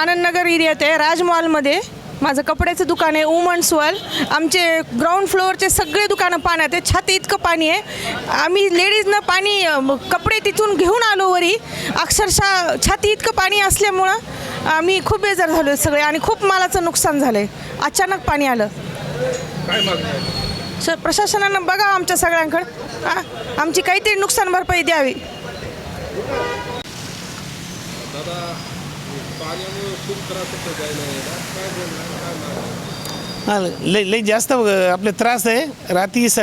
आनंदनगर एरियात आहे राजमॉलमध्ये. माझं कपड्याचं दुकान आहे वुमन्स वर्ल्ड आमचे ग्राउंड फ्लोअरचे सगळे दुकानं पाण्यात आहे छाती इतकं पाणी आहे. आम्ही लेडीजनं पाणी कपडे तिथून घेऊन आलो वरी. अक्षरशः छाती इतकं पाणी असल्यामुळं आम्ही खूप बेजार झालो सगळे आणि खूप मालाचं नुकसान झालं आहे अचानक पाणी आलं. काय मागणी आहे स प्रशासनानं बघा आमच्या सगळ्यांकडं. आमची काहीतरी नुकसान भरपाई द्यावी. पाण्यामुळे खूप त्रास होतो जायला यायला. काय बोलणार काय हां लई लई जास्त आपले त्रास आहे. रात्री स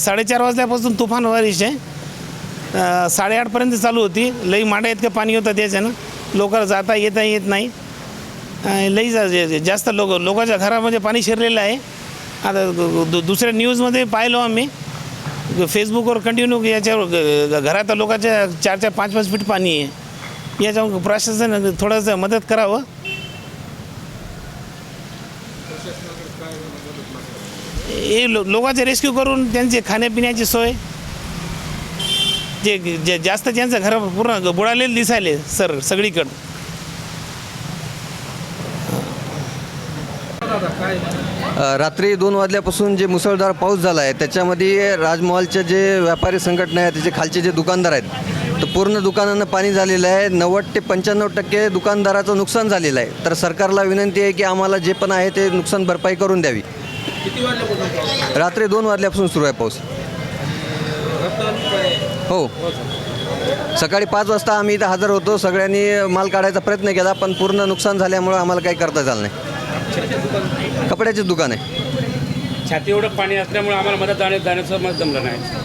साडेचार वाजल्यापासून तुफान बारिश आहे. साडेआठपर्यंत चालू होती. लई मांडा इतकं पाणी होतं त्याच्यानं. लोक जाता येता येत नाही. लई जा- जास्त लोक लोकांच्या घरामध्ये पाणी शिरलेलं आहे. आता दु- दु- दुसऱ्या न्यूजमध्ये पाहिलो आम्ही. फेसबुकवर कंटिन्यू याच्यावर घरात लोकांच्या चार चार पाच पाच फीट पाणी आहे. याच्यावर प्रशासन थोडंसं मदत करावं. हे लो लोकांचे रेस्क्यू करून त्यांचे खाण्यापिण्याची सोय. जे जे जास्त ज्यांचं घर पूर्ण बुडालेले दिसायले सर सगळीकडं. रात्री दोन वाजल्यापासून जे मुसळधार पाऊस झाला आहे त्याच्यामध्ये राजमहलचे जे व्यापारी संघटना आहे त्याचे खालचे जे दुकानदार आहेत तर पूर्ण दुकानांना पाणी झालेलं आहे. नव्वद ते पंच्याण्णव टक्के दुकानदाराचं नुकसान झालेलं आहे. तर सरकारला विनंती आहे की आम्हाला जे पण आहे ते नुकसान भरपाई करून द्यावी. किती वाजल्यापासून पाऊस रात्री दोन वाजल्यापासून सुरू आहे पाऊस. काय हो. सकाळी पाच वाजता आम्ही इथं हजर होतो. सगळ्यांनी माल काढायचा प्रयत्न केला पण पूर्ण नुकसान झाल्यामुळं आम्हाला काही करता झालं नाही. कपड्याचे दुकान आहे. छाती एवढं पाणी असल्यामुळे आम्हाला मदत जाण्या जाण्याचं मत जमलं नाही.